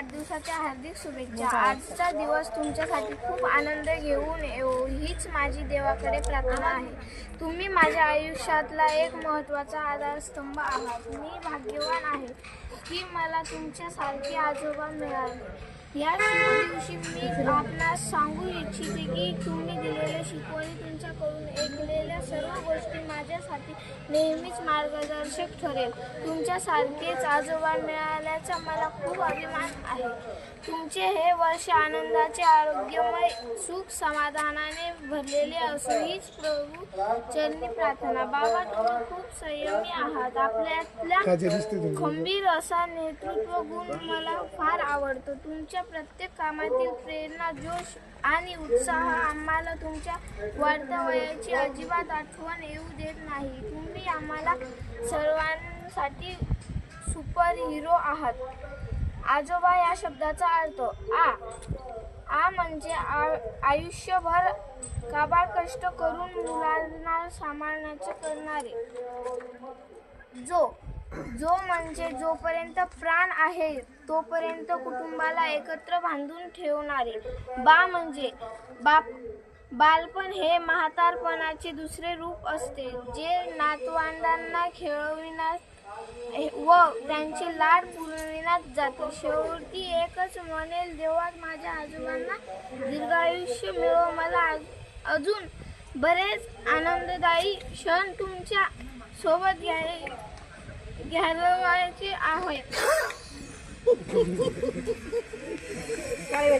दिनाच्या हार्दिक शुभेच्छा. आजचा दिवस तुमच्यासाठी खूप आनंद घेऊन येऊ. हीच माझी देवाकडे प्रार्थना आहे. तुम्ही माझ्या आयुष्यातला एक महत्त्वाचा आधारस्तंभ आहात. मी भाग्यवान आहे की मला तुमच्यासारखे आजोबा मिळाले. या शुभ दिवशी मी आपणास सांगू इच्छिते की तुम्ही दिलेल्या शिकवणी तुमच्याकडून सर्व गोष्टी माझ्यासाठी नेहमीच मार्गदर्शक ठरेल. तुमच्यासारखेच आजोबा मिळाल्याचा मला खूप अभिमान आहे. तुमचे हे वर्ष आनंदाचे आरोग्यमय सुख समाधानाने भरलेले असो हीच प्रभू चरणी प्रार्थना. बाबा तुम्ही खूप संयमी आहात. आपल्यातल्या खंबीर असा नेतृत्व गुण मला फार आवडतो. तुमच्या प्रत्येक कामातील प्रेरणा जोश आणि उत्साह आम्हाला तुमच्या वाढत्या वयाची अजिबात आठवण येऊ देत नाही. तुम्ही आम्हाला सर्वांसाठी सुपर हिरो आहात. आजोबा या शब्दाचा अर्थ आ. आ म्हणजे आ- आयुष्यभर काबाड कष्ट करून मुलांना सांभाळण्याचे करणारे. जो जो म्हणजे जोपर्यंत प्राण आहे तोपर्यंत कुटुंबाला एकत्र बांधून ठेवणारे. बा म्हणजे बाप बालपण हे म्हातारपणाचे दुसरे रूप असते जे नातवंडांना खेळविण्यात व त्यांचे लाड पुरविण्यात जाते. शेवटी एकच म्हणेल देवा माझ्या आजोबांना दीर्घायुष्य मिळो. मला अजून बरेच आनंददायी क्षण तुमच्यासोबत घ्याय घ्यायचे आहेत. काय